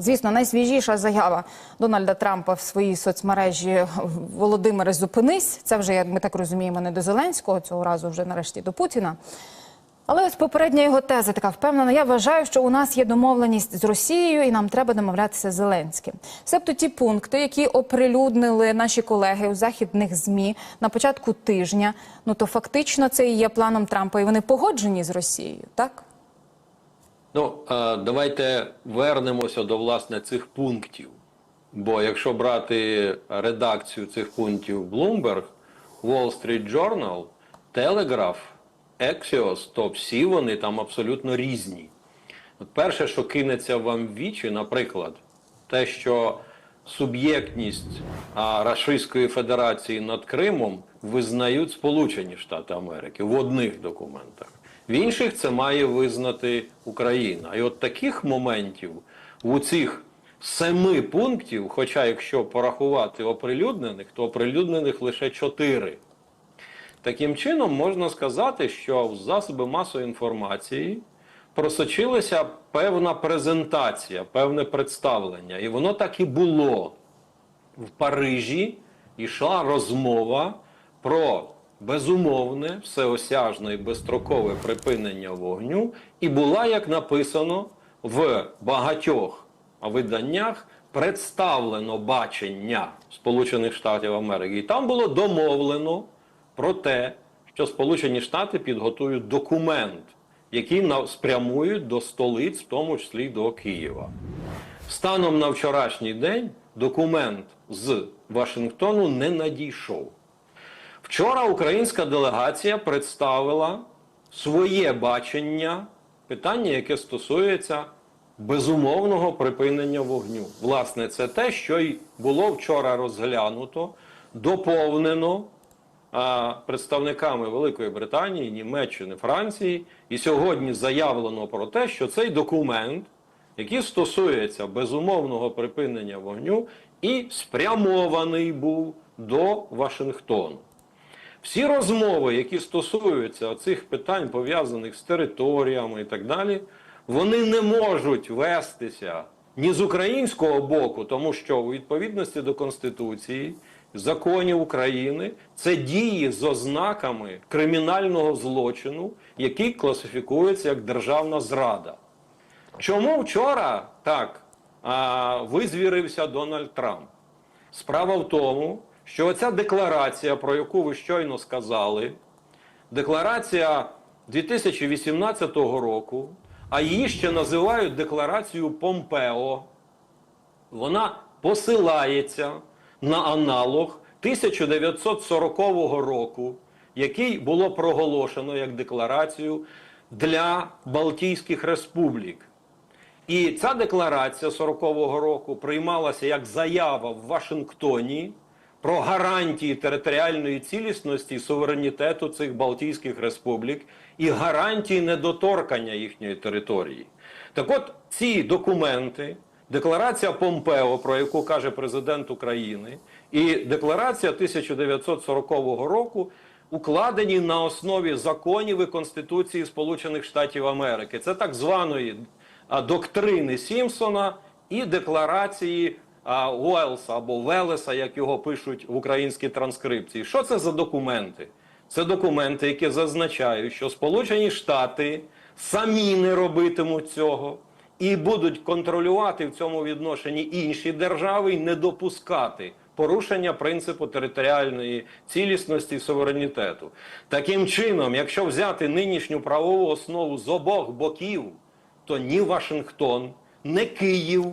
Звісно, найсвіжіша заява Дональда Трампа в своїй соцмережі Володимире, зупинись. Це вже як ми так розуміємо, не до Зеленського цього разу вже нарешті до Путіна. Але ось попередня його теза така впевнена. Я вважаю, що у нас є домовленість з Росією, і нам треба домовлятися з Зеленським. Себто ті пункти, які оприлюднили наші колеги у західних змі на початку тижня. Ну то фактично це і є планом Трампа, і вони погоджені з Росією, так? Ну, давайте вернемося до власне цих пунктів. Бо якщо брати редакцію цих пунктів Bloomberg, Wall Street Journal, Telegraph, Axios, то всі вони там абсолютно різні. От перше, що кинеться вам в вічі, наприклад, те, що суб'єктність Рашистської Федерації над Кримом визнають Сполучені Штати Америки в одних документах. В інших це має визнати Україна. І от таких моментів у цих семи пунктів, хоча якщо порахувати оприлюднених, то оприлюднених лише чотири. Таким чином, можна сказати, що в засоби масової інформації просочилася певна презентація, певне представлення. І воно так і було. В Парижі йшла розмова про безумовне, всеосяжне і безстрокове припинення вогню, і була, як написано, в багатьох виданнях представлено бачення Сполучених Штатів Америки. І там було домовлено про те, що Сполучені Штати підготують документ, на- спрямують до столиць, в тому числі до Києва. Станом на вчорашній день документ з Вашингтону не надійшов. Вчора українська делегація представила своє бачення питання, яке стосується безумовного припинення вогню. Власне, це те, що й було вчора розглянуто, доповнено представниками Великої Британії, Німеччини, Франції, і сьогодні заявлено про те, що цей документ, який стосується безумовного припинення вогню, і спрямований був до Вашингтону. Всі розмови, які стосуються цих питань, пов'язаних з територіями і так далі, вони не можуть вестися ні з українського боку, тому що у відповідності до Конституції, законів України, це дії з ознаками кримінального злочину, який класифікується як державна зрада. Чому вчора так визвірився Дональд Трамп? Справа в тому, що оця декларація, про яку ви щойно сказали, декларація 2018 року, а її ще називають декларацією Помпео, вона посилається на аналог 1940 року, який було проголошено як декларацію для Балтійських республік. І ця декларація 40-го року приймалася як заява в Вашингтоні про гарантії територіальної цілісності і суверенітету цих Балтійських республік і гарантії недоторкання їхньої території. Так от ці документи, декларація Помпео, про яку каже президент України, і декларація 1940 року укладені на основі законів і Конституції Сполучених Штатів Америки. Це так званої доктрини Сімпсона і декларації Уелса або Велеса, як його пишуть в українській транскрипції. Що це за документи? Це документи, які зазначають, що Сполучені Штати самі не робитимуть цього і будуть контролювати в цьому відношенні інші держави і не допускати порушення принципу територіальної цілісності і суверенітету. Таким чином, якщо взяти нинішню правову основу з обох боків, то ні Вашингтон, ні Київ,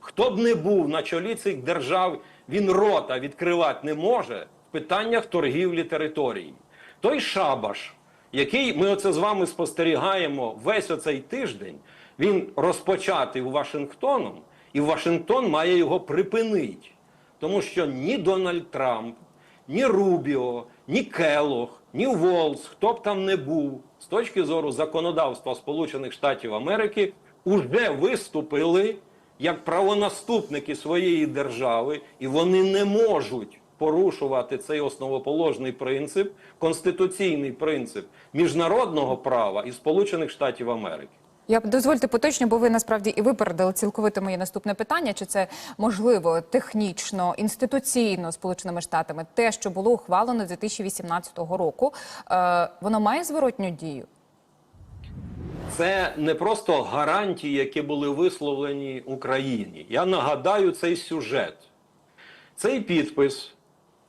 хто б не був на чолі цих держав, він рота відкривати не може в питаннях торгівлі територій. Той шабаш, який ми оце з вами спостерігаємо весь оцей тиждень, він розпочатий Вашингтоном, і Вашингтон має його припинити. Тому що ні Дональд Трамп, ні Рубіо, ні Келох, ні Волс, хто б там не був, з точки зору законодавства Сполучених Штатів Америки, уже виступили як правонаступники своєї держави, і вони не можуть порушувати цей основоположний принцип, конституційний принцип міжнародного права і Сполучених Штатів Америки. Я дозвольте поточню, бо ви насправді і випередили цілковито моє наступне питання. Чи це можливо технічно, інституційно Сполученими Штатами те, що було ухвалено 2018 року, е, воно має зворотню дію? Це не просто гарантії, які були висловлені Україні. Я нагадаю цей сюжет. Цей підпис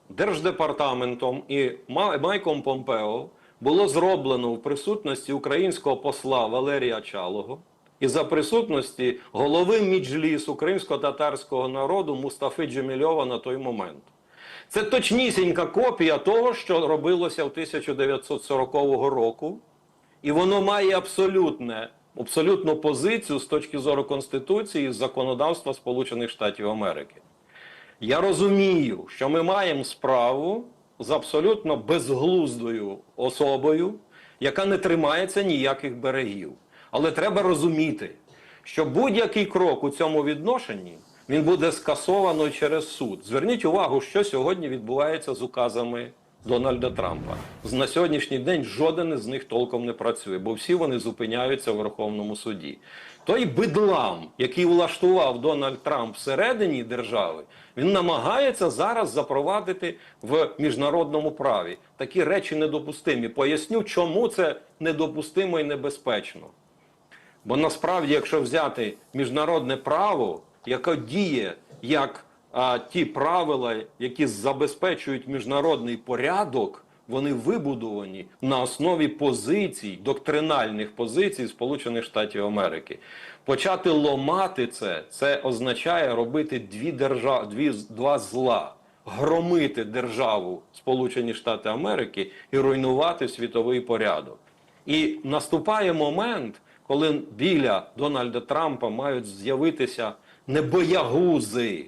Держдепартаментом і Майком Помпео було зроблено в присутності українського посла Валерія Чалого і за присутності голови Міджлісу кримсько-татарського народу Мустафи Джемільова на той момент. Це точнісінька копія того, що робилося в 1940 року, і воно має абсолютне, абсолютну позицію з точки зору Конституції і законодавства Сполучених Штатів Америки. Я розумію, що ми маємо справу з абсолютно безглуздою особою, яка не тримається ніяких берегів. Але треба розуміти, що будь-який крок у цьому відношенні він буде скасовано через суд. Зверніть увагу, що сьогодні відбувається з указами Дональда Трампа. На сьогоднішній день жоден із них толком не працює, бо всі вони зупиняються в Верховному суді. Той бидлам, який влаштував Дональд Трамп всередині держави, він намагається зараз запровадити в міжнародному праві. Такі речі недопустимі. Поясню, чому це недопустимо і небезпечно. Бо насправді, якщо взяти міжнародне право, яке діє як а, ті правила, які забезпечують міжнародний порядок, вони вибудовані на основі позицій, доктринальних позицій Сполучених Штатів Америки. Почати ломати це, це означає робити дві держа... дві, два зла. Громити державу Сполучені Штати Америки і руйнувати світовий порядок. І наступає момент, коли біля Дональда Трампа мають з'явитися не боягузи,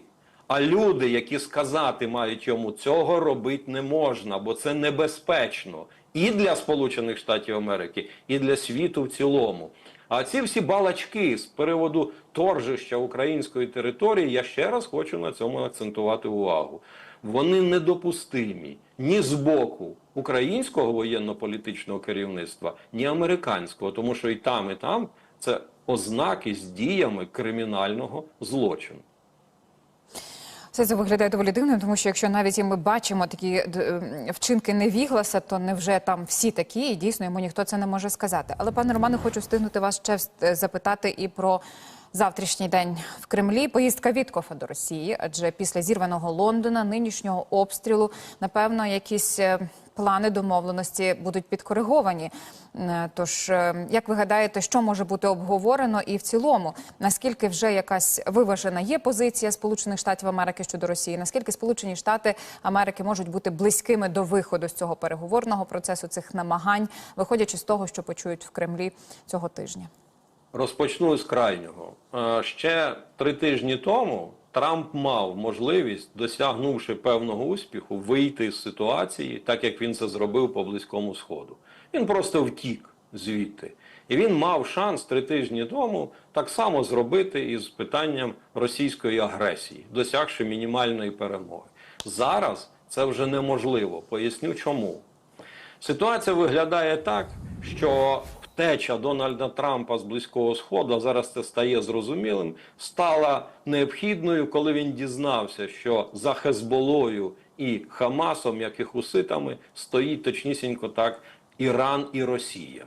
а люди, які сказати мають йому цього робити не можна, бо це небезпечно і для Сполучених Штатів Америки, і для світу в цілому. А ці всі балачки з приводу торжища української території, я ще раз хочу на цьому акцентувати увагу. Вони недопустимі ні з боку українського воєнно-політичного керівництва, ні американського, тому що і там, і там це ознаки з діями кримінального злочину. Це виглядає доволі дивно, тому що якщо навіть і ми бачимо такі ем, вчинки невігласа, то невже там всі такі, і дійсно йому ніхто це не може сказати. Але пане Романе, хочу встигнути вас ще вст- запитати і про завтрашній день в Кремлі. Поїздка Віткофа до Росії, адже після зірваного Лондона, нинішнього обстрілу, напевно, якісь. Плани домовленості будуть підкориговані. Е, Тож, е, як ви гадаєте, що може бути обговорено, і в цілому, наскільки вже якась виважена є позиція Сполучених Штатів Америки щодо Росії? Наскільки Сполучені Штати Америки можуть бути близькими до виходу з цього переговорного процесу, цих намагань, виходячи з того, що почують в Кремлі цього тижня? Розпочну з крайнього. Е, Ще три тижні тому Трамп мав можливість, досягнувши певного успіху, вийти з ситуації, так як він це зробив по близькому сходу. Він просто втік звідти. І він мав шанс три тижні тому так само зробити із питанням російської агресії, досягши мінімальної перемоги. Зараз це вже неможливо. Поясню чому. Ситуація виглядає так, що втеча Дональда Трампа з близького сходу, а зараз це стає зрозумілим, стала необхідною, коли він дізнався, що за Хезболою і Хамасом, як і хуситами, стоїть точнісінько так Іран і Росія.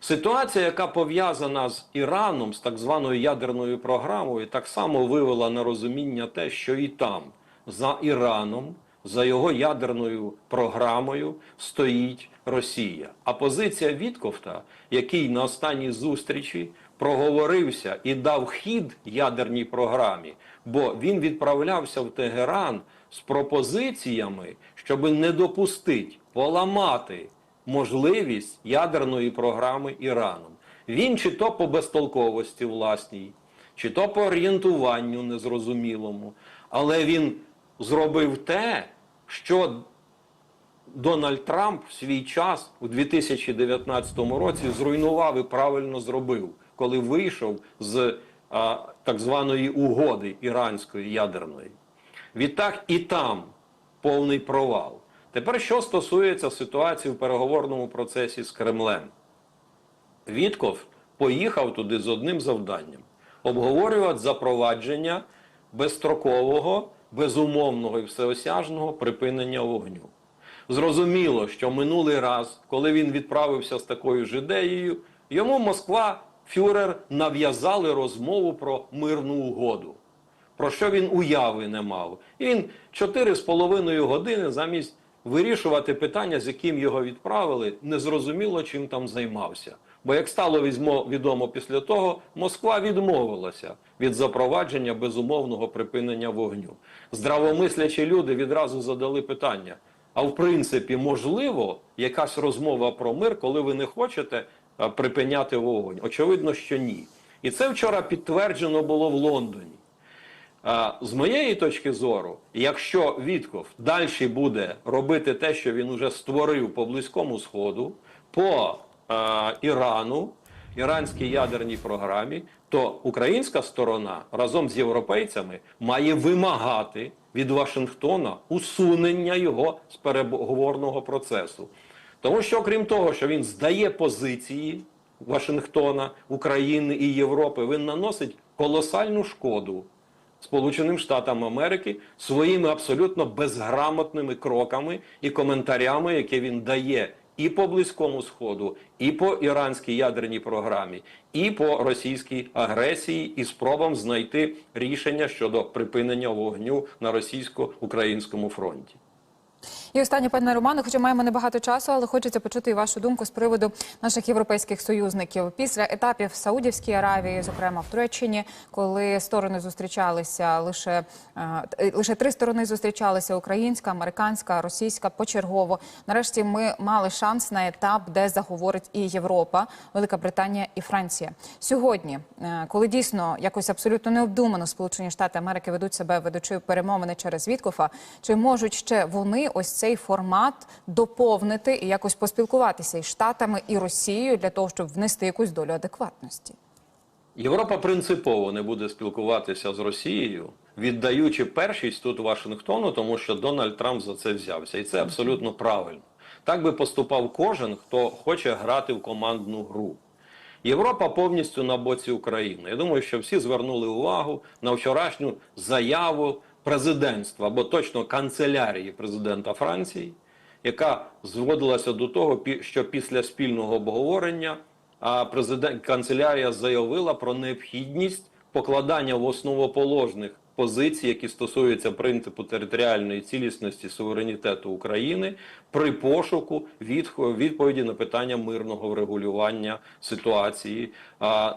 Ситуація, яка пов'язана з Іраном, з так званою ядерною програмою, так само вивела на розуміння те, що і там за Іраном, за його ядерною програмою стоїть Росія. А позиція Віткофта, який на останній зустрічі проговорився і дав хід ядерній програмі, бо він відправлявся в Тегеран з пропозиціями, щоб не допустити поламати можливість ядерної програми Іраном. Він чи то по безтолковості власній, чи то по орієнтуванню незрозумілому, але він зробив те, що Дональд Трамп в свій час у 2019 році зруйнував і правильно зробив, коли вийшов з а, так званої угоди іранської ядерної. Відтак і там повний провал. Тепер що стосується ситуації в переговорному процесі з Кремлем. Вітков поїхав туди з одним завданням обговорювати запровадження безстрокового, безумовного і всеосяжного припинення вогню. Зрозуміло, що минулий раз, коли він відправився з такою ж ідеєю, йому Москва, фюрер нав'язали розмову про мирну угоду, про що він уяви не мав. І він 4,5 години замість вирішувати питання, з яким його відправили, незрозуміло чим там займався. Бо, як стало відомо після того, Москва відмовилася від запровадження безумовного припинення вогню. Здравомислячі люди відразу задали питання: а в принципі, можливо, якась розмова про мир, коли ви не хочете припиняти вогонь? Очевидно, що ні. І це вчора підтверджено було в Лондоні. З моєї точки зору, якщо Вітков далі буде робити те, що він уже створив по Близькому Сходу, по Ірану, іранській ядерній програмі, то українська сторона разом з європейцями має вимагати від Вашингтона усунення його з переговорного процесу. Тому що, окрім того, що він здає позиції Вашингтона, України і Європи, він наносить колосальну шкоду Сполученим Штатам Америки своїми абсолютно безграмотними кроками і коментарями, які він дає і по Близькому Сходу, і по іранській ядерній програмі, і по російській агресії, і спробам знайти рішення щодо припинення вогню на російсько-українському фронті. І останнє, пане Романе, хоча маємо небагато часу, але хочеться почути і вашу думку з приводу наших європейських союзників. Після етапів в Саудівській Аравії, зокрема в Туреччині, коли сторони зустрічалися лише, е, лише три сторони зустрічалися: українська, американська, російська почергово. Нарешті ми мали шанс на етап, де заговорить і Європа, Велика Британія і Франція. Сьогодні, е, коли дійсно якось абсолютно необдумано Сполучені Штати Америки ведуть себе ведучи перемовини через Віткофа, чи можуть ще вони ось цей формат доповнити і якось поспілкуватися із Штатами і Росією для того, щоб внести якусь долю адекватності? Європа принципово не буде спілкуватися з Росією, віддаючи першість тут Вашингтону, тому що Дональд Трамп за це взявся, і це абсолютно правильно. Так би поступав кожен, хто хоче грати в командну гру. Європа повністю на боці України. Я думаю, що всі звернули увагу на вчорашню заяву президентства або точно канцелярії президента Франції, яка зводилася до того, що після спільного обговорення президент канцелярія заявила про необхідність покладання в основоположних позицій, які стосуються принципу територіальної цілісності суверенітету України, при пошуку відповіді на питання мирного врегулювання ситуації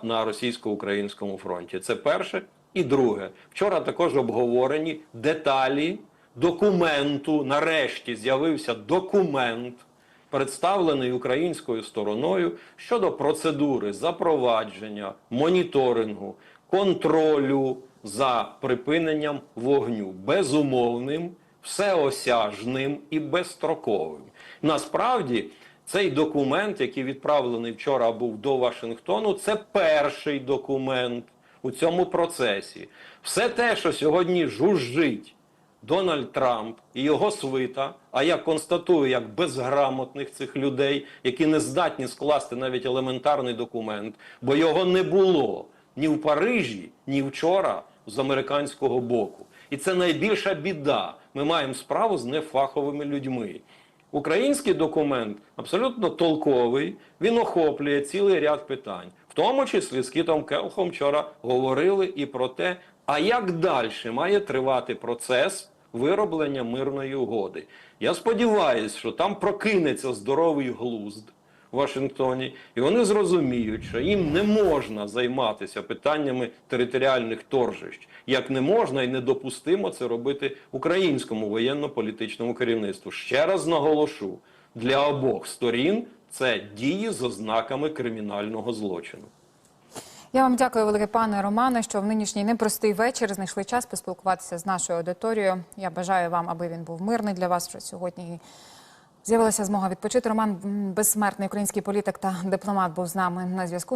на російсько-українському фронті. Це перше. І друге, вчора також обговорені деталі документу. Нарешті з'явився документ представлений українською стороною щодо процедури запровадження, моніторингу, контролю за припиненням вогню безумовним, всеосяжним і безстроковим. Насправді, цей документ, який відправлений вчора був до Вашингтону, це перший документ у цьому процесі. Все те, що сьогодні жужжить Дональд Трамп і його свита, а я констатую як безграмотних цих людей, які не здатні скласти навіть елементарний документ, бо його не було ні в Парижі, ні вчора з американського боку. І це найбільша біда. Ми маємо справу з нефаховими людьми. Український документ абсолютно толковий, він охоплює цілий ряд питань, тому числі з Кітом Келхом вчора говорили і про те, а як далі має тривати процес вироблення мирної угоди. Я сподіваюся, що там прокинеться здоровий глузд Вашингтоні, і вони зрозуміють, що їм не можна займатися питаннями територіальних торжищ, як не можна і недопустимо це робити українському воєнно-політичному керівництву. Ще раз наголошу, для обох сторін це дії з ознаками кримінального злочину. Я вам дякую, велике пане Романе, що в нинішній непростий вечір знайшли час поспілкуватися з нашою аудиторією. Я бажаю вам, аби він був мирний для вас. Що сьогодні з'явилася змога відпочити. Роман безсмертний український політик та дипломат був з нами на зв'язку.